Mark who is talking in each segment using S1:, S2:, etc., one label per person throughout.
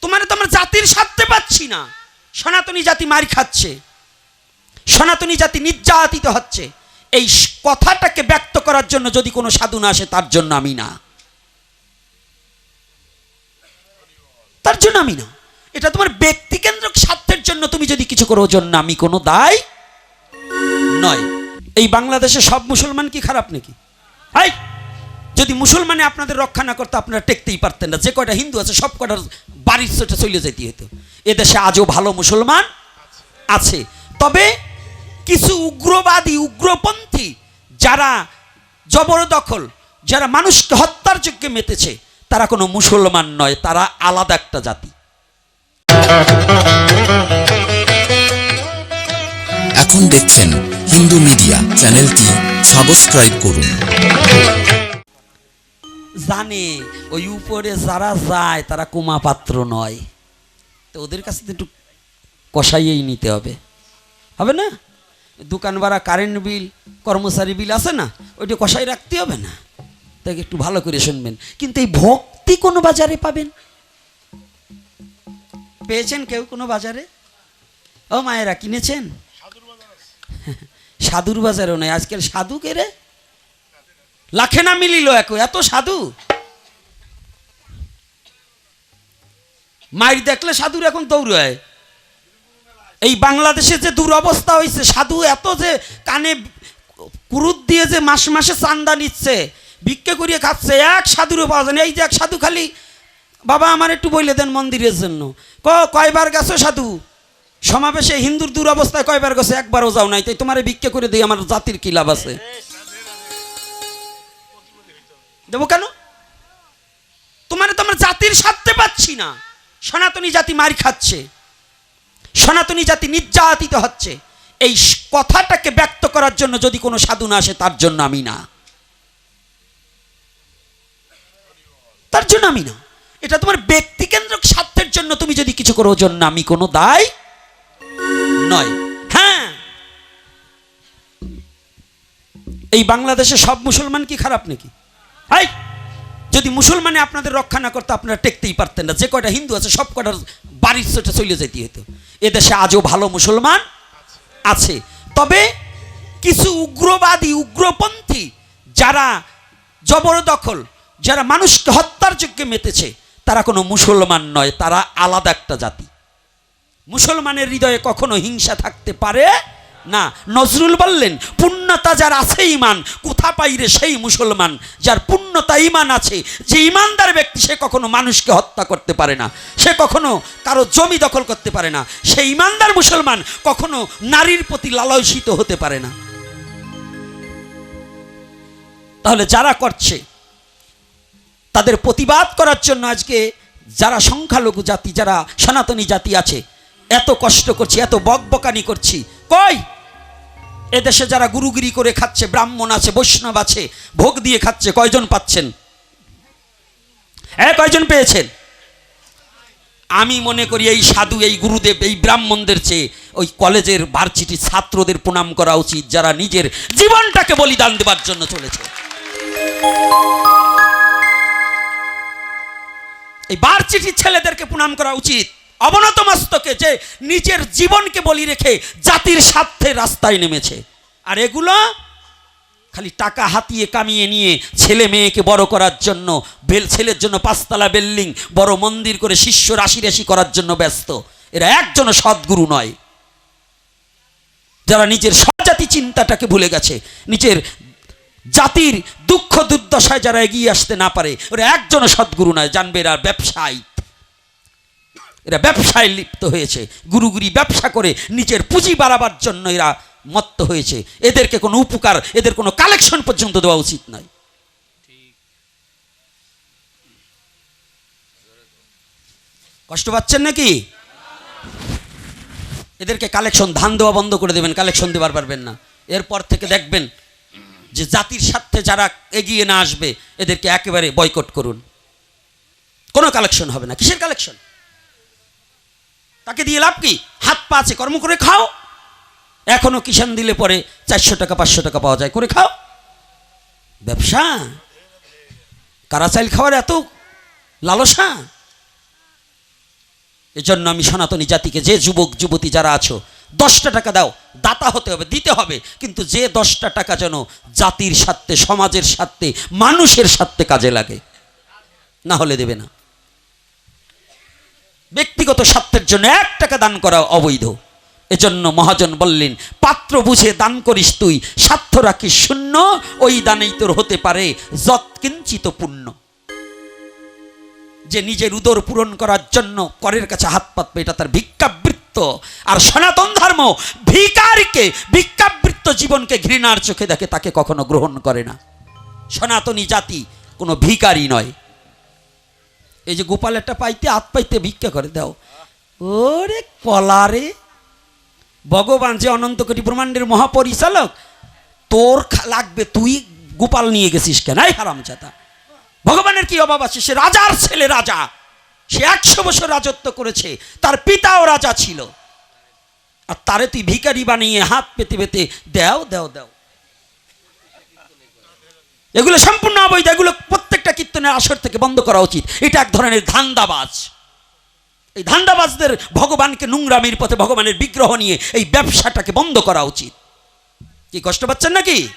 S1: তোমার তো আমরা জাতির স্বার্থে পাচ্ছি না। সনাতনী জাতি মার খাচ্ছে। সনাতনী জাতি নির্যাতিত হচ্ছে। এই কথাটাকে ব্যক্ত করার জন্য যদি কোনো সাধু না আসে, তার জন্য আমি না। তার জন্য আমি না। এটা তোমার ব্যক্তিকেন্দ্রিক স্বার্থের জন্য তুমি যদি কিছু করো জন্য আমি কোনো দায় নয়। এই বাংলাদেশে সব মুসলমান কি খারাপ নাকি? হাই যদি মুসলমানে আপনাদের রক্ষা না করতে, আপনারা টেকতেই পারতেন না। যে কয়টা হিন্দু আছে, সব কয়টার বাড়ির চোটে চলে যেতে হতো এদেশে আজও ভালো মুসলমান আছে। তবে কিছু উগ্রবাদী, উগ্রপন্থী যারা জবরদখল, যারা মানুষকে হত্যার যোগ্যে মেতেছে, তারা কোনো মুসলমান নয়, তারা আলাদা একটা জাতি।
S2: এখন দেখছেন হিন্দু মিডিয়া চ্যানেলটি। সাবস্ক্রাইব করুন।
S1: জানে, ওই উপরে যারা যায়, তারা কুমা পাত্র নয়। তো ওদের কাছে তো একটু কষাইয়েই নিতে হবে। হবে না? দোকান ভাড়া কারেন্ট বিল কর্মচারী বিল আছে না? ওইটা কষাই রাখতে হবে না? তাকে একটু ভালো করে শুনবেন। কিন্তু এই ভক্তি কোনো বাজারে পাবেন? পেয়েছেন কেউ কোনো বাজারে? ও মায়েরা, কিনেছেন? সাধুর বাজারেও নয়, আজকাল সাধু কে রে। লাখে না মিলিল এক এত সাধু? মায়ের দেখলে সাধুর এখন দৌড়ায়। এই বাংলাদেশে যে দুরবস্থা হয়েছে সাধু এত যে কানে কুরুত দিয়ে যে মাস মাসে চান্দা নিচ্ছে, ভিক্ষে করিয়ে খাচ্ছে, এক সাধুরও পাওয়া যায় এই যে এক সাধু খালি, বাবা আমার একটু বলে দেন মন্দিরের জন্য। ক, কয়বার গেছো সাধু? সমাবেশে হিন্দুর দুরবস্থায় কয়বার গেছে? একবারও যাও নাই, তাই তোমার ভিক্ষে করে দিই আমার জাতির কি লাভ আছে? দেবো কেন? তোমার তো আমরা জাতির স্বার্থে পাচ্ছি না। সনাতনী জাতি মার খাচ্ছে। সনাতনী জাতি নির্যাতিত হচ্ছে। এই কথাটাকে ব্যক্ত করার জন্য যদি কোনো সাধু না আসে, তার জন্য আমি না। তার জন্য আমি না। এটা তোমার ব্যক্তিকেন্দ্রিক স্বার্থের জন্য তুমি যদি কিছু করো জন্য আমি কোনো দায় নয়। হ্যাঁ। এই বাংলাদেশে সব মুসলমান কি খারাপ নাকি? হাই যদি মুসলমানে আপনাদের রক্ষা না করতে, আপনারা টেকতেই পারতেন না। যে কয়টা হিন্দু আছে, সব কয়টার বাড়ির চোটে চলে যেতে হতো। এদেশে আজও ভালো মুসলমান আছে। তবে কিছু উগ্রবাদী, উগ্রপন্থী যারা জবরদখল, যারা মানুষকে হত্যার যোগ্যে মেতেছে, তারা কোনো মুসলমান নয়, তারা আলাদা একটা জাতি। মুসলমানের হৃদয়ে কখনো হিংসা থাকতে পারে না, নজরুল বললেন, পুণ্যতা যার আছে ইমান কোথা পাইরে সেই মুসলমান? যার পুণ্যতা ইমান আছে, যে ইমানদার ব্যক্তি সে কখনো মানুষকে হত্যা করতে পারে না, সে কখনো কারও জমি দখল করতে পারে না, সে ইমানদার মুসলমান কখনো নারীর প্রতি লালসিত হতে পারে না। তাহলে যারা করছে, তাদের প্রতিবাদ করার জন্য আজকে যারা সংখ্যালঘু জাতি, যারা সনাতনী জাতি আছে, এত কষ্ট করছি, এত বকবকানি করছি কই? এদেশে যারা গুরুগিরি করে খাচ্ছে, ব্রাহ্মণ আছে, বৈষ্ণব আছে, ভোগ দিয়ে খাচ্ছে, কয়জন পাচ্ছেন? হ্যাঁ কয়জন পেয়েছেন? আমি মনে করি এই সাধু, এই গুরুদেব, এই ব্রাহ্মণদের চেয়ে ওই কলেজের ভার্সিটি ছাত্রদের প্রণাম করা উচিত, যারা নিজের জীবনটাকে বলিদান দেবার জন্য চলেছে। এই বারচিটির ছেলেদেরকে প্রণাম করা উচিত। অবনত মস্তকে যে নিজের জীবনকে বলি রেখে জাতির স্বার্থে রাস্তায় নেমেছে। আর এগুলো খালি টাকা হাতিয়ে কামিয়ে নিয়ে ছেলে মেয়েকে বড় করার জন্য, বেল ছেলের জন্য পাঁচতলা বিল্ডিং, বড় মন্দির করে শিষ্য রাশি রাশি করার জন্য ব্যস্ত। এরা একজনও সদ্গুরু নয়। যারা নিজের স্বজাতি চিন্তাটাকে ভুলে গেছে, নিজের জাতির দুঃখ দুর্দশায় যারা এগিয়ে আসতে না পারে, ওরা একজনও সদ্গুরু নয়, জানবে এরা ব্যবসায়ী। এরা ব্যবসায় লিপ্ত হয়েছে, গুরুগুরি ব্যবসা করে নিজের পুঁজি বাড়াবার জন্য এরা মত্ত হয়েছে। এদেরকে কোনো উপকার, এদের কোনো কালেকশন পর্যন্ত দেওয়া উচিত নয়। কষ্ট পাচ্ছেন নাকি? এদেরকে কালেকশন ধান দেওয়া বন্ধ করে দেবেন কালেকশন দেবার পারবেন না। এরপর থেকে দেখবেন যে জাতির স্বার্থে যারা এগিয়ে না আসবে, এদেরকে একেবারে বয়কট করুন। কোনো কালেকশন হবে না। কিসের কালেকশন তাকে দিয়ে লাভ কি? হাত পা আছে, কর্ম করে খাও। এখনও কিষান দিলে পরে চারশো টাকা, পাঁচশো টাকা পাওয়া যায়, করে খাও। ব্যবসা? কারা চাইল খাওয়ার এত লালসা? এজন্য আমি সনাতনী জাতিকে যে যুবক, যুবতী যারা আছো, দশটা টাকা দাও। দাতা হতে হবে, দিতে হবে। কিন্তু যে দশটা টাকা যেন জাতির স্বার্থে, সমাজের স্বার্থে, মানুষের স্বার্থে কাজে লাগে, না হলে দেবে না। ব্যক্তিগত স্বার্থের জন্য এক টাকা দান করা অবৈধ। এজন্য মহাজন বললেন, পাত্র বুঝে দান করিস তুই, স্বার্থ রাখিস শূন্য, ওই দানেই তোর হতে পারে যৎকিঞ্চিত পুণ্য। যে নিজের উদর পূরণ করার জন্য করের কাছে হাত পাতবে, এটা তার ভিক্ষাবৃত্ত। আর সনাতন ধর্ম ভিকারকে, ভিক্ষাবৃত্ত জীবনকে ঘৃণার চোখে দেখে তাকে কখনো গ্রহণ করে না। সনাতনী জাতি কোনো ভিকারি নয়। এই যে গোপাল একটা পাইতে হাত পাইতে ভিক্ষা করে, দাও। ওরে কলারে ভগবান যে অনন্ত কোটি ব্রহ্মাণ্ডের মহাপরিচালক, তোর লাগবে, তুই গোপাল নিয়ে গেছিস কেন? এই চাতা ভগবানের কি অভাব আছে? সে রাজার ছেলে রাজা। সে একশো বছর রাজত্ব করেছে, তার পিতাও রাজা ছিল। আর তারে তুই ভিখারি বানিয়ে হাত পেতে পেতে, দেও দেও দেও। এগুলো সম্পূর্ণ অবৈধ, এগুলো প্রত্যেকটা কীর্তনের আসর থেকে বন্ধ করা উচিত। এটা এক ধরনের ধান্দাবাজ। এই ধান্দাবাজদের ভগবানকে নোংরামির পথে ভগবানের বিগ্রহ নিয়ে এই ব্যবসাটাকে বন্ধ করা উচিত। কি কষ্ট পাচ্ছেন নাকি?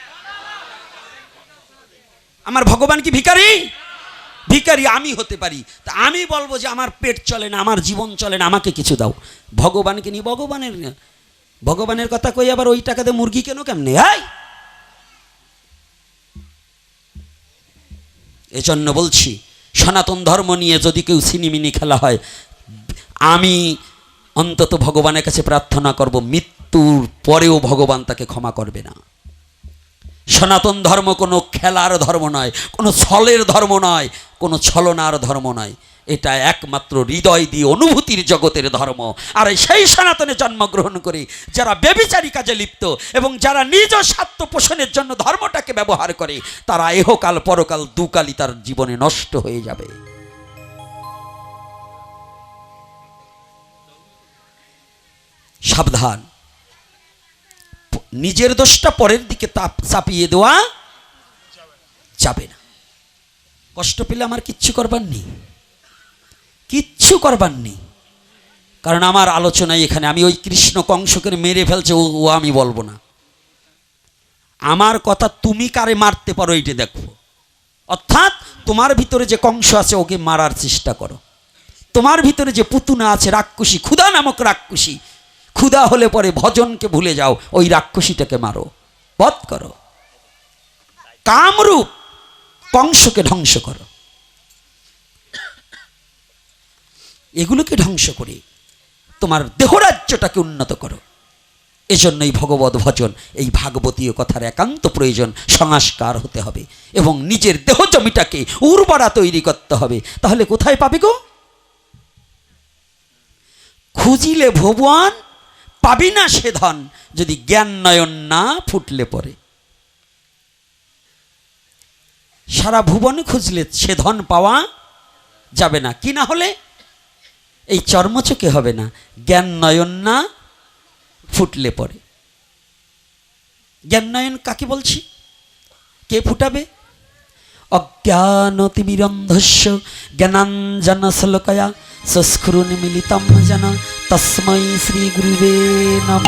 S1: আমার ভগবান কি ভিখারি? ভিখারি আমি হতে পারি। তা আমি বলব যে আমার পেট চলে না, আমার জীবন চলে না, আমাকে কিছু দাও। ভগবানকে নিয়ে ভগবানের ভগবানের কথা কই আবার ওই টাকাতে মুরগি কেন কেমনে? হাই! এজন্য বলছি, সনাতন ধর্ম নিয়ে যদি কেউ সিনিমিনি খেলা হয়, আমি অন্তত ভগবানের কাছে প্রার্থনা করব, মৃত্যুর পরেও ভগবান তাকে ক্ষমা করবে না। সনাতন ধর্ম কোনো খেলার ধর্ম নয়, কোনো ছলের ধর্ম নয়, কোনো ছলনার ধর্ম নয়। এটা একমাত্র হৃদয় দিয়ে অনুভূতির জগতের ধর্ম। আর সেই সনাতনে জন্মগ্রহণ করে যারা বেবিচারী কাজে লিপ্ত এবং যারা নিজ স্বার্থ পোষণের জন্য ধর্মটাকে ব্যবহার করে, তারা এহকাল পরকাল দুকালই তার জীবনে নষ্ট হয়ে যাবে। সাবধান। নিজের দোষটা পরের দিকে তাপ চাপিয়ে দেওয়া যাবে না। কষ্ট পেলে আমার কিচ্ছু করবার নেই। কিচ্ছু করবার নেই। কারণ আমার আলোচনায় এখানে আমি ওই কৃষ্ণ কংসকে মেরে ফেলছে ও আমি বলব না। আমার কথা তুমি কারে মারতে পারো এইটা দেখো। অর্থাৎ তোমার ভিতরে যে কংস আছে, ওকে মারার চেষ্টা করো। তোমার ভিতরে যে পুতুনা আছে, রাক্ষসী, ক্ষুধা নামক রাক্ষসী, ক্ষুধা হলে পরে ভজনকে ভুলে যাও, ওই রাক্ষসীটাকে মারো। বধ করো। কামরূপ কংসকে ধ্বংস করো। এগুলোকে ধ্বংস করে। তোমার দেহরাজ্যটাকে উন্নত করো। এজন্যই ভগবত ভজন, এই ভাগবতীয় কথার একান্ত প্রয়োজন, সংস্কার হতে হবে এবং নিজের দেহ জমিটাকে উর্বরা তৈরি করতে হবে। তাহলে কোথায় পাবে গো? খুঁজিলে ভুবন পাবি না সে ধন, যদি জ্ঞান নয়ন না ফুটলে পরে। সারা ভুবন খুঁজলে সে ধন পাওয়া যাবে না। কি না হলে? এই চর্মচোখে হবে না? জ্ঞান নয়ন না ফুটলে পরে জ্ঞান নয়ন কাকে বলছি? কে ফুটাবে? অজ্ঞানতিমিরন্ধস্য জ্ঞানাঞ্জন শ্লোকয়া সংস্করণ মিলিতম জন তস্মৈ শ্রী গুরুবে নম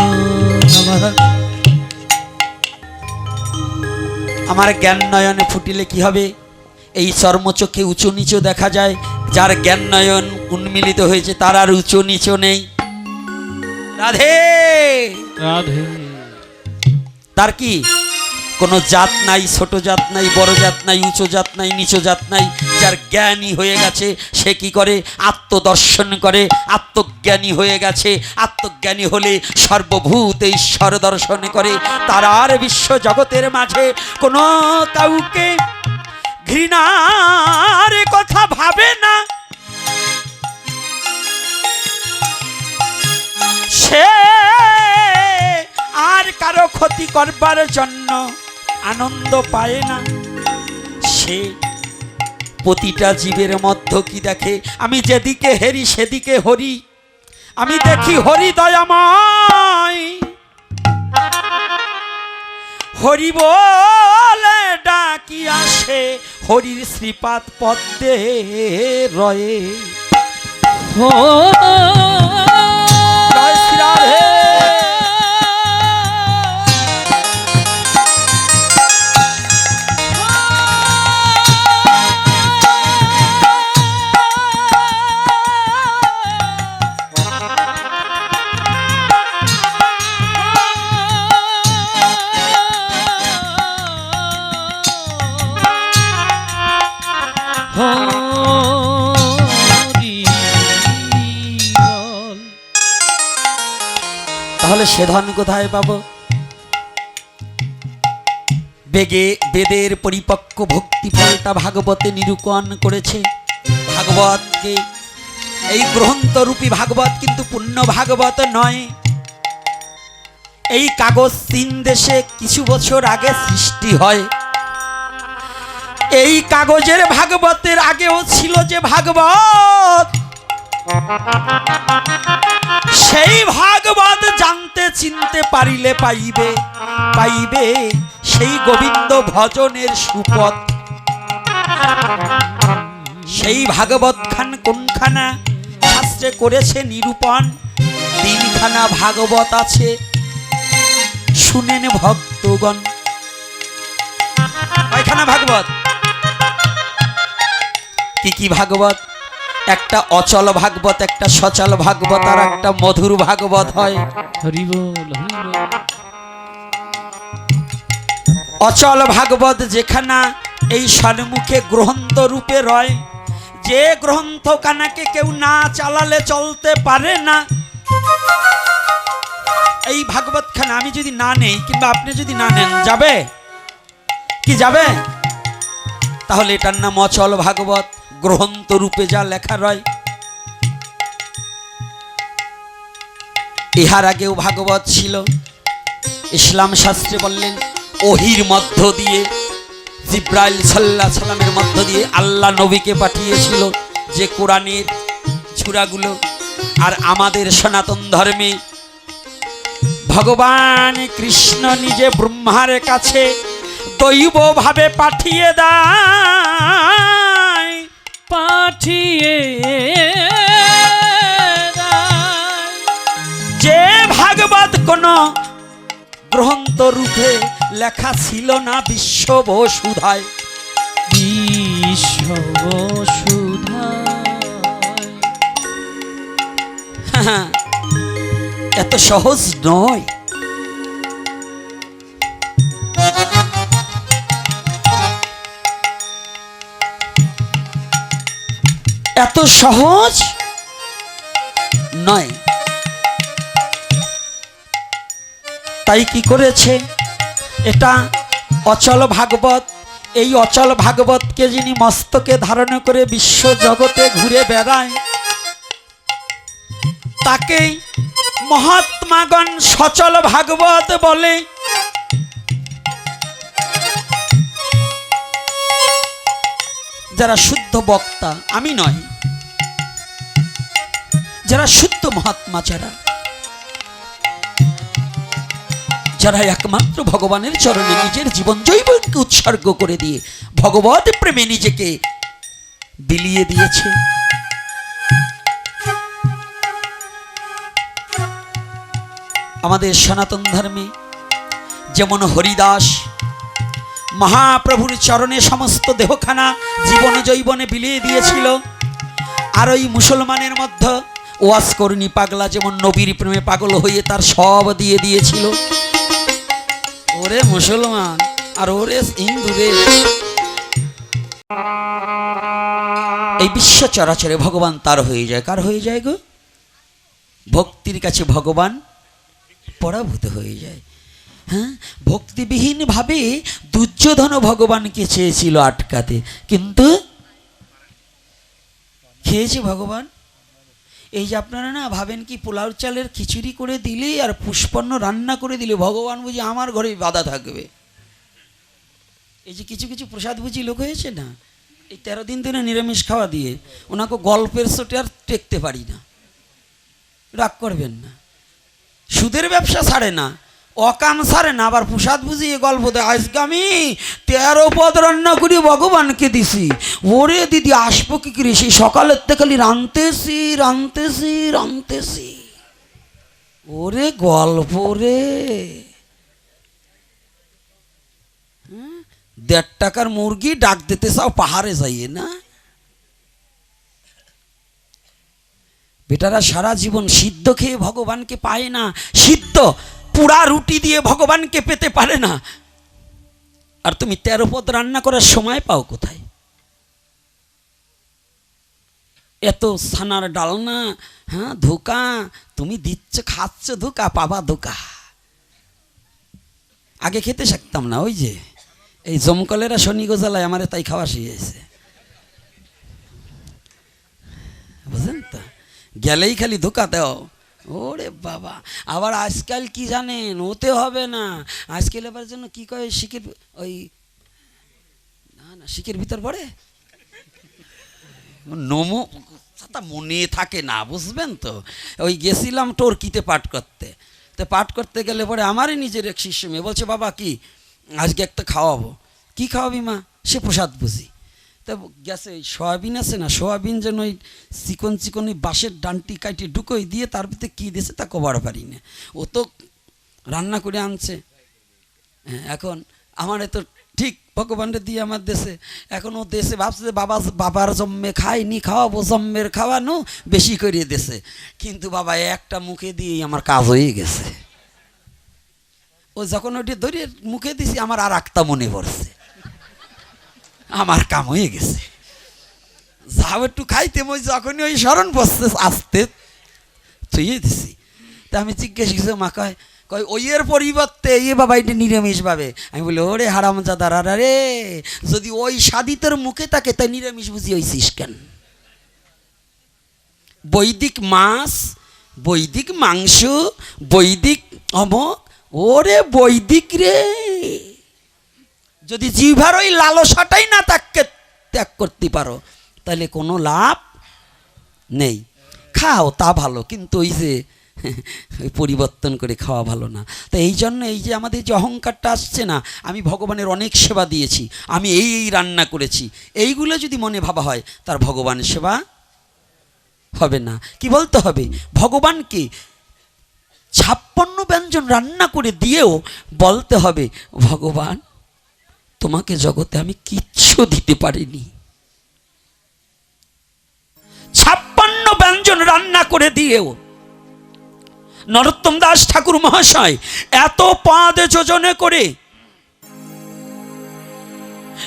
S1: নমঃ। আমার জ্ঞান নয়নে ফুটিলে কি হবে? এই চর্মচোখে উঁচু নিচু দেখা যায় যার জ্ঞান নয়ন উন্মিলিত হয়েছে তার আর উঁচু নিচু নেই। রাধে!
S3: রাধে।
S1: তার কি? কোনো জাত নাই ছোট জাত নাই বড় জাত নাই উঁচু জাত নাই নিচু জাত নাই যার জ্ঞানী হয়ে গেছে সে কি করে? আত্মদর্শন করে আত্মজ্ঞানী হয়ে গেছে। আত্মজ্ঞানী হলে সর্বভূত ঈশ্বর দর্শন করে। তার আর বিশ্ব জগতের মাঝে কোনো কাউকে ঘৃণার কথা ভাবে না। সে আর কারও ক্ষতি করবার জন্য আনন্দ পায় না। সে প্রতিটা জীবের মধ্য কি দেখে? আমি যেদিকে হেরি, সেদিকে হরি। আমি দেখি হরি দয়াময় হরি বলে ডাকি আসে হরির শ্রীপাদ পদ্মে রয়ে। তাহলে সে ধন কোথায় পাবো? বেগে, বেদের পরিপক্ক ভক্তি ফলটা ভাগবতে নিরূপণ করেছে। ভাগবতকে, এই গ্রন্থরূপী ভাগবত কিন্তু পূর্ণ ভাগবত নয়। এই কাগজ চীন দেশে কিছু বছর আগে সৃষ্টি হয়। এই কাগজের ভাগবতের আগেও ছিল যে ভাগবত। সেই ভাগবত জানতে চিনতে পারিলে পাইবে পাইবে সেই গোবিন্দ ভজনের সুপথ। সেই ভাগবত খান কোনখানা? শাস্ত্রে করেছে নিরূপণ। তিনখানা ভাগবত আছে, শুনেন ভক্তগণ। কয়খানা ভাগবত? কি কি ভাগবত? একটা অচল ভাগবত একটা সচল ভাগবত আর একটা মধুর ভাগবত হয়। অচল ভাগবত যেখানা এই সন্মুখে গ্রন্থ রূপে রয় যে গ্রন্থ কানাকে কেউ না চালালে চলতে পারে না। এই ভাগবত খানা আমি যদি না নেই কিংবা আপনি যদি না নেন যাবে? কি যাবে? তাহলে এটার নাম অচল ভাগবত। গ্রন্থ রূপে যা লেখা রয়, ইহার আগেও ভাগবত ছিল। ইসলাম শাস্ত্রে বললেন ওহির মধ্য দিয়ে, জিব্রাইল সাল্লাহ সাল্লামের মধ্য দিয়ে আল্লাহ নবীকে পাঠিয়েছিল যে কোরআনের ছুরাগুলো আর আমাদের সনাতন ধর্মে ভগবান কৃষ্ণ নিজে ব্রহ্মার কাছে দৈবভাবে পাঠিয়ে দেয়
S3: পাঠিয়ে।
S1: যে ভাগবত কোন গ্রন্থ রূপে লেখা ছিল না বিশ্ব বসুধায়
S3: বিশ্ব সুধায়
S1: এত সহজ নয়। এত সহজ? নয়। তাই কি করেছে? এটা অচল ভাগবত। এই অচল ভাগবতকে যিনি মস্তকে ধারণ করে বিশ্ব জগতে ঘুরে বেড়ায়, তাকেই মহাত্মাগণ সচল ভাগবত বলে। যারা শুদ্ধ বক্তা, আমি নয়। যারা শুদ্ধ মহাত্মা, যারা। যারা একমাত্র ভগবানের চরণে নিজের জীবন জৈবনকে উৎসর্গ করে দিয়ে ভগবত প্রেমে নিজেকে বিলিয়ে দিয়েছে। আমাদের সনাতন ধর্মে যেমন হরিদাস, মহাপ্রভুর চরণে সমস্ত দেহখানা জীবন জৈবনে বিলিয়ে দিয়েছিল আর ওই মুসলমানের মধ্যে ওয়াস করুনি পাগলা যেমন নবীর প্রেমে পাগল হয়ে তার সব দিয়ে দিয়েছিল। ওরে মুসলমান, আর ওরে হিন্দু এই বিশ্ব চরাচরে ভগবান তার হয়ে যায়। কার হয়ে যায় গো? ভক্তির কাছে ভগবান পরাভূত হয়ে যায়। হ্যাঁ? ভক্তিবিহীনভাবে দুর্যোধন ভগবানকে চেয়েছিল আটকাতে। কিন্তু খেয়েছে ভগবান? এই যে আপনারা না ভাবেন কি পোলাও চালের খিচুড়ি করে দিলে আর পুষ্পন্ন রান্না করে দিলে ভগবান বুঝি আমার ঘরে বাধা থাকবে? এই যে কিছু কিছু প্রসাদ বুঝি লোক হয়েছে না? এই তেরো দিন ধরে নিরামিষ খাওয়া দিয়ে ওনাকে গল্পের সোটে আর টেকতে পারি না। রাগ করবেন না। সুদের ব্যবসা ছাড়ে না। অকাম ছাড়ে না, আবার প্রসাদ বুঝিয়ে গল্প দেয়, আজকে আমি তেরো পদ রান্না করি, ভগবানকে দিছি। ওরে দিদি, আসব কি করে? সেই সকালের থেকে খালি রানতেছি রানতেছি রানতেছি ওরে গল্প রে। হ্যাঁ? দেড় টাকার মুরগি ডাক দিতে চাও, পাহাড়ে যাইয়ে না? বেটারা সারা জীবন সিদ্ধ খেয়ে ভগবানকে পায় না। সিদ্ধ! পুরা রুটি দিয়ে ভগবানকে পেতে পারে না। আর তুমি তেরো পদ রান্না করার সময় পাও কোথায়? এত ছানার ডালনা হ্যাঁ ধোকা, তুমি দিচ্ছ, খাচ্ছ ধোকা, পাবা ধোকা। আগে খেতে শিখতাম না, ওই যে, এই জমকলেরা শনি গোজালায় আমারে তাই খাওয়া শিখেছে বুঝলেন তো? গেলেই খালি ধোকা দাও। ওরে বাবা, আবার আজকাল কি জানেন? ওতে হবে না। আজকাল এবার জন্য কি কয়, শিখের ওই, না না, শিখের ভিতর পড়ে? নমো, তা মনে থাকে না, বুঝবেন তো? ওই গেছিলাম টর্কিতে পাঠ করতে। তো পাঠ করতে গেলে পরে আমারই নিজের এক শিষ্য মেয়ে বলছে, বাবা, কি? আজকে একটা খাওয়াবো। কি খাওয়াবি মা? সে প্রসাদ বুঝি। তা গেছে সয়াবিন আছে না? সয়াবিন যেন ওই চিকন চিকন ওই বাঁশের ডান্টি কাটি ঢুকোই দিয়ে তার ভিতরে কী দিয়েছে তা কবার পারি না ও তো রান্না করে আনছে। হ্যাঁ, এখন আমার এত ঠিক ভগবানরে দিয়ে আমার দেশে। এখন ও দেশে ভাবছে যে বাবা বাবার জন্মে খাইনি খাওয়াবো জন্মের খাওয়ানো বেশি করিয়ে দেশে। কিন্তু বাবা একটা মুখে দিয়েই আমার কাজ হয়ে গেছে। ও যখন ওটি ধরে মুখে দিছি আমার আর একটা মনে পড়ছে। আমার কাম হয়ে গেছে। যাও একটু খাইতে, মই যখনই ওই স্মরণ বসছে আসতে থুয়ে দিছি। তা আমি জিজ্ঞেস করছি, মা, কয় কয়, ওইয়ের পরিবর্তে এই বাবা এটা নিরামিষ পাবে আমি বলি, ওরে হারাম জাদার রে, যদি ওই সাদিতের মুখে থাকে, তাই নিরামিষ বুঝি হইছিস কেন? বৈদিক মাছ, বৈদিক মাংস, বৈদিক অমক, ওরে বৈদিক রে। যদি জিভার ওই লালসাটাই না তাকে ত্যাগ করতে পারো, তাহলে কোনো লাভ নেই। খাও, তা ভালো, কিন্তু ওই যে পরিবর্তন করে খাওয়া ভালো না। তো এই জন্য এই যে আমাদের যে অহংকারটা আসছে না, আমি ভগবানের অনেক সেবা দিয়েছি, আমি এই এই রান্না করেছি, এইগুলো যদি মনে ভাবা হয়, তার ভগবান সেবা হবে না। কি বলতে হবে? ভগবানকে ছাপ্পান্ন ব্যঞ্জন রান্না করে দিয়েও বলতে হবে, ভগবান তোমাকে জগতে আমি কিচ্ছু দিতে পারিনি। ছাপ্পান্ন ব্যঞ্জন রান্না করে দিয়েও নরোত্তম দাস ঠাকুর মহাশয় এত পাদে যোজনে করে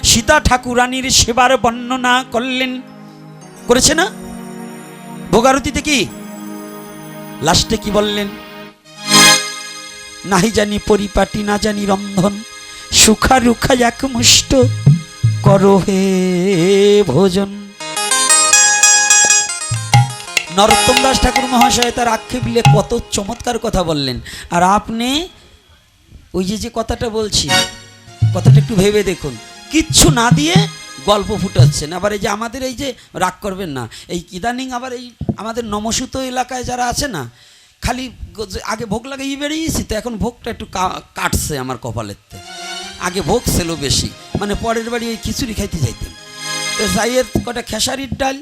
S1: সীতা ঠাকুরানীর সেবার বর্ণনা করলেন। করেছে না? ভোগারতিতে কি? লাস্টে কি বললেন? নাহি জানি পরিপাটি, না জানি রন্ধন। সুখা রুখা এক মুষ্ট করো হে ভোজন। নরোত্তম দাস ঠাকুর মহাশয় তার আক্ষেপ দিলে কত চমৎকার কথা বললেন। আর আপনি ওই যে যে কথাটা বলছি, কথাটা একটু ভেবে দেখুন। কিচ্ছু না দিয়ে গল্প ফুটাচ্ছেন। আবার এই যে আমাদের এই যে রাগ করবেন না, এই ইদানিং আবার এই আমাদের নমসূত এলাকায় যারা আছে না, খালি আগে ভোগ লাগিয়ে বেরিয়েছি, তো এখন ভোগটা একটু কাটছে আমার কপালের আগে ভোগ ছিল বেশি। মানে পরের বাড়ি এই খিচুড়ি খাইতে যাইতেন। যাইয়ের কটা খেসারির ডাল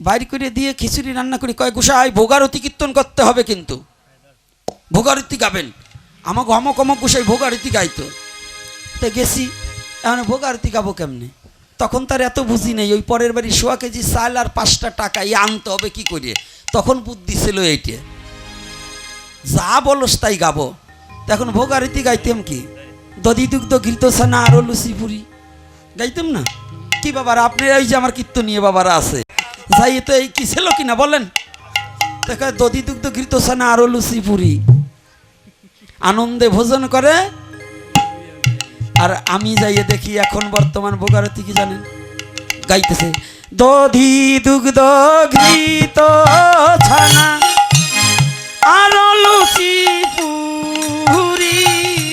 S1: বাইর করে দিয়ে খিচুড়ি রান্না করে। কয়, গোসাই, ভোগারতি কীর্তন করতে হবে কিন্তু। ভোগারতি গাবেন। আমাকে অমক অমক গোসাই ভোগারতি গাইতো। তো গেছি, এখন ভোগারতি গাবো কেমনে? তখন তার এত বুঝি নেই, ওই পরের বাড়ি সোয়া কেজি চাল আর পাঁচটা টাকা, এই আনতে হবে কি করে তখন বুদ্ধি ছিল এইটে। যা বলস তাই গাবো। তখন ভোগারতি গাইতাম কি? দধি দুগ্ধ ঘৃত সানা আরও লুচি পুরি গাইতাম না? কি বাবার, আপনি এই যে আমার কীর্তন নিয়ে বাবারা আছে। যাই তো এই কি ছিল কিনা বলেন? দেখা দধি দুগ্ধ ঘৃত সানা আরও লুচি পুরি আনন্দে ভোজন করে। আর আমি যাইয়ে দেখি এখন বর্তমান ভোগারতি কি জানেন? গাইতেছে দধি দুগ্ধ ঘৃত ছানা আরও লুচি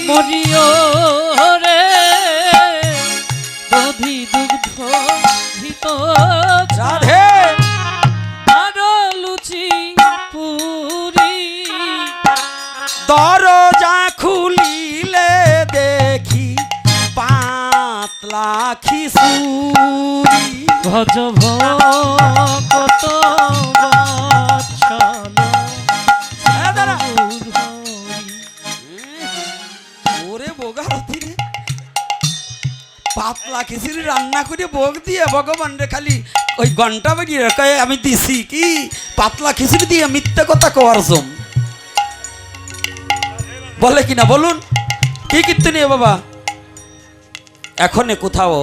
S3: মরিও রে। দধি দুগ্ধ ঘৃত
S1: রাধে।
S3: আরও লুচি পুরি।
S1: দরজা খুলিলে দেখি পাতলা খিসুরি
S3: ভজ ভকত
S1: খিচুড়ি রান্না করে, ভোগ দিয়ে ভগবান রে খালি ওই ঘণ্টা বেরিয়ে কয়ে, আমি দিছি কি? পাতলা খিচুড়ি দিয়ে মিথ্যে কথা কওয়ার জম। বলে কিনা, বলুন, কি কীর্তন বাবা? এখনে কোথাও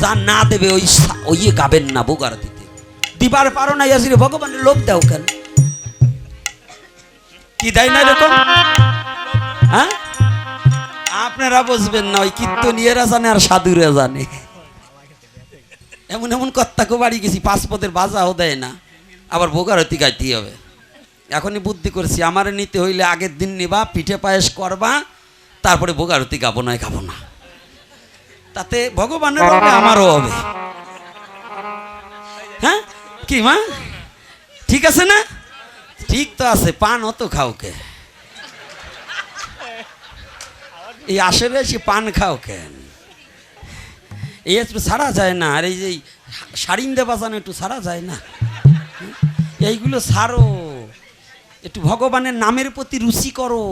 S1: যা না দেবে ওই ওই গাবেন না বোগারতিতে দিবার পারো না ইয়াসিরে ভগবানের লোভ দাও কেন? কি দেয় না এরকম? হ্যাঁ? আপনারা বুঝবেন না, ওই কীর্তনীয়রা জানে আর সাধুরা জানে। এমন এমন কত্তাকে বাড়ি গেছি পাসপোর্টের বাজাও দেয় না, আবার বোকারতি গাইতে হবে। এখনই বুদ্ধি করছি, আমার নিতে হইলে আগের দিন নিবা, পিঠে পায়েস করবা, তারপরে বোকারতি গাবো, নয় গাবো না। তাতে ভগবানের আমারও হবে। হ্যাঁ? কি মা? ঠিক আছে না? ঠিক তো আছে, পান অত খাওকে এই আসলে এসে পান খাও কেন? এই একটু ছাড়া যায় না, আর এই যে সারিন্দে বাজানো একটু ছাড়া যায় না। এইগুলো ছাড়ো। একটু ভগবানের নামের প্রতি রুচি করো।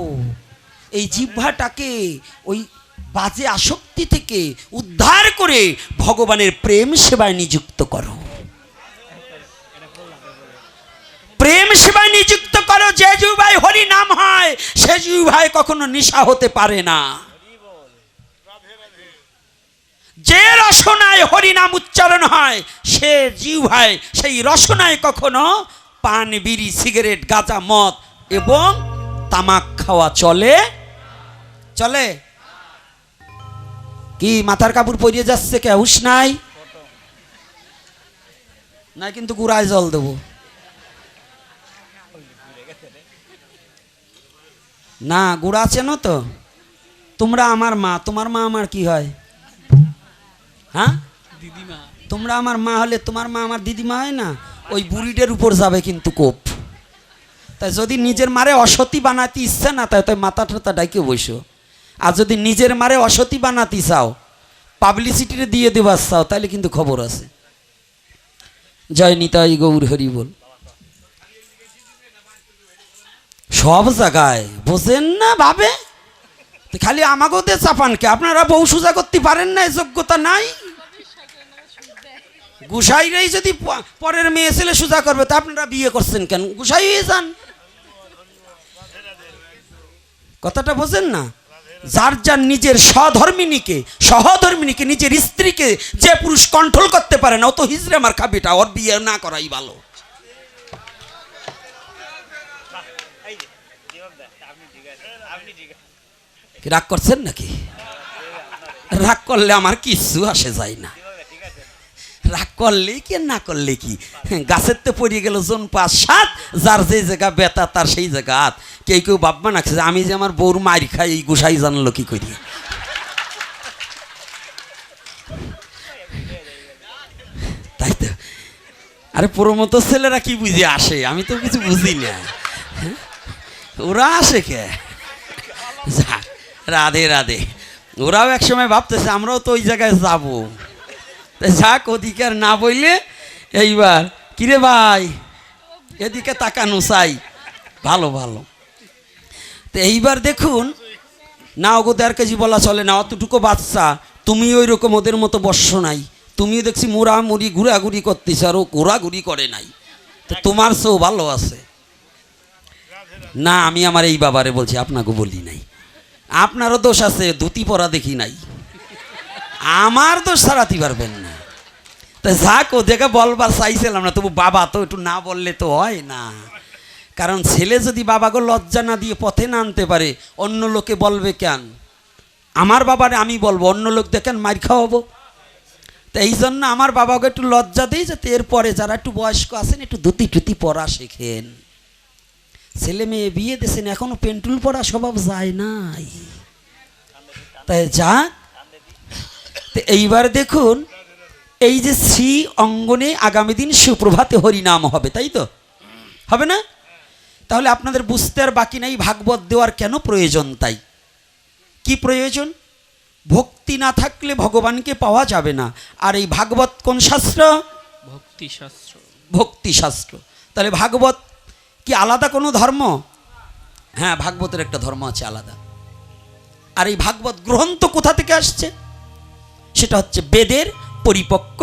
S1: এই জিহ্বাটাকে ওই বাজে আসক্তি থেকে উদ্ধার করে ভগবানের প্রেম সেবায় নিযুক্ত করো। প্রেম সেবায় নিযুক্ত করো, যে জুবাই হরি নাম হয়, সে জুবাই কখনো নিশা হতে পারে না। যে রসনায় হরিনাম উচ্চারণ হয়, সে জিহ্বায় সেই রসনায় কখনো পান, বিড়ি, সিগারেট, গাঁজা, মদ এবং তামাক খাওয়া চলে? চলে? কি মাথার কাপড় পরিয়ে যাচ্ছে কে? হুশ নাই? না কিন্তু গুড়ায় জল দেবো। না, গুড়া চেনো তো? তোমরা আমার মা, তোমার মা আমার কি হয়? হ্যাঁ?
S3: দিদিমা
S1: তোমরা আমার মা হলে তোমার মা আমার দিদিমা হয় না? ওই বুড়িটার উপর যাবে কিন্তু কোপ। তাই যদি নিজের মারে অসতি বানাতে ইচ্ছা না তাই তাই মাথা টাথা ডাইকে বসো। আর যদি নিজের মারে অসতি বানাতে চাও পাবলিসিটিতে দিয়ে দেবার চাও, তাহলে কিন্তু খবর আছে। জয় নিতাই গৌর হরি বল। সব জায়গায়। বোঝেন না ভাবে? খালি আমাকেও দিয়ে চাপানকে আপনারা বউ সোজা করতে পারেন না যোগ্যতা নাই? গুসাইরাই যদি পরের মেয়ে ছেলে সোজা করবে, তা আপনারা বিয়ে করছেন কেন? গুসাই হয়ে যান। কথাটা বোঝেন না? যার যার নিজের সধর্মিনীকে সহধর্মিনীকে, নিজের স্ত্রীকে যে পুরুষ কন্ট্রোল করতে পারে না, ও তো হিজড়ে আমার খাবিটা ওর বিয়ে না করাই ভালো। রাগ করছেন নাকি? রাগ করলে আমার কিচ্ছু আসে যায় না। রাগ করলে কি না করলে কি? গাছের তো পড়ে গেল জন পাঁচ সাত যার যে জায়গা বেতা তার সেই জায়গা হাত কেউ কেউ বাপমা নাকছে যে আমি যে আমার বউর মার খাই এই গুসাই জানলো কি করি? তাই তো। আরে প্রমত ছেলেরা কি বুঝে আসে? আমি তো কিছু বুঝি না। হ্যাঁ? ওরা আসে কে? যাক, রাধে রাধে। ওরাও এক সময় ভাবতেছে, আমরাও তো ওই জায়গায় যাব। যাক আর না বললে এইবার। কিরে ভাই? এদিকে তাকানো চাই। ভালো ভালো। তো এইবার দেখুন, না ওগো দেড় কেজি বলা চলে না, অতটুকু বাচ্চা। তুমি ওই রকম ওদের মতো বর্ষ নাই। তুমিও দেখছি মুড়ামুড়ি, ঘুরাঘুরি করতেছ আর ও ঘোরাঘুরি করে নাই। তো তোমার চেয়েও ভালো আছে। না, আমি আমার এই বাবারে বলছি, আপনাকে বলি নাই। আপনারও দোষ আছে, ধুতি পরা দেখি নাই। আমার দোষ সারাতে পারবেন না। তা যাক ও দেখে বলবার চাইছিলাম না, তবু বাবা তো একটু না বললে তো হয় না। কারণ ছেলে যদি বাবাকে লজ্জা না দিয়ে পথে না আনতে পারে, অন্য লোকে বলবে কেন? আমার বাবারে আমি বলব, অন্য লোক দেখেন মার খাওয়াবো। তো এই জন্য আমার বাবাকে একটু লজ্জা দিই, যাতে এরপরে যারা একটু বয়স্ক আছেন, একটু ধুতি টুতি পরা শেখেন। ছেলে মেয়ে বিয়ে দিয়েছেন এখনও পেন্টুল পরা স্বভাব যায় নাই। তাই যা তো এইবার দেখুন এই যে শ্রী অঙ্গনে আগামী দিন সুপ্রভাতে হরিনাম হবে তাই তো? হবে না? তাহলে আপনাদের বুঝতে আর বাকি নাই ভাগবত দেওয়ার কেন প্রয়োজন তাই? কি প্রয়োজন? ভক্তি না থাকলে ভগবানকে পাওয়া যাবে না। আর এই ভাগবত কোন শাস্ত্র?
S3: ভক্তি শাস্ত্র।
S1: ভক্তি শাস্ত্র। তাহলে ভাগবত কি আলাদা কোনো ধর্ম? হ্যাঁ ভাগবতের একটা ধর্ম আছে আলাদা। আর এই ভাগবত গ্রন্থ কোথা থেকে আসছে? সেটা হচ্ছে বেদের পরিপক্ক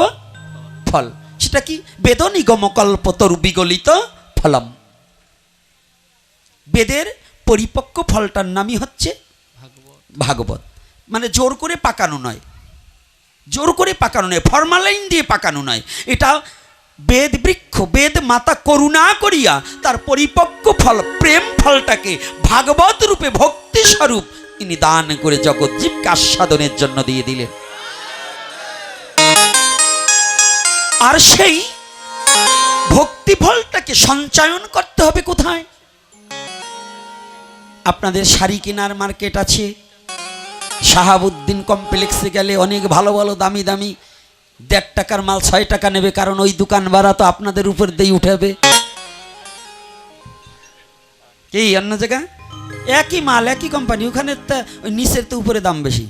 S1: ফল। সেটা কি? বেদ নিগমকল্পতর বিগলিত ফলম। বেদের পরিপক্ক ফলটার নামই হচ্ছে
S3: ভাগবত
S1: ভাগবত। মানে জোর করে পাকানো নয়। জোর করে পাকানো নয়। ফরমালাইন দিয়ে পাকানো নয়। এটা বেদ বৃক্ষ, বেদ মাতা করুণা করিয়া তার পরিপক্ক ফল, প্রেম ফলটাকে ভাগবত রূপে ভক্তি স্বরূপ তিনি দান করে জগৎজীবকে আস্বাদনের জন্য দিয়ে দিলেন। আর সেই ভক্তি ফলটাকে সঞ্চয়ন করতে হবে কোথায়? আপনাদের শাড়ি কেনার মার্কেট আছে, শাহাবুদ্দিন কমপ্লেক্সে গেলে অনেক ভালো ভালো দামি দামি দেড় টাকার মাল, ছয় টাকা নেবে, কারণ ওই দোকান ভাড়া তো আপনাদের উপর দিয়ে উঠাবে। কি, অন্য জায়গা? একই মাল, একই কোম্পানি ওখানে ওই নিচের তো উপরে দাম বেশি।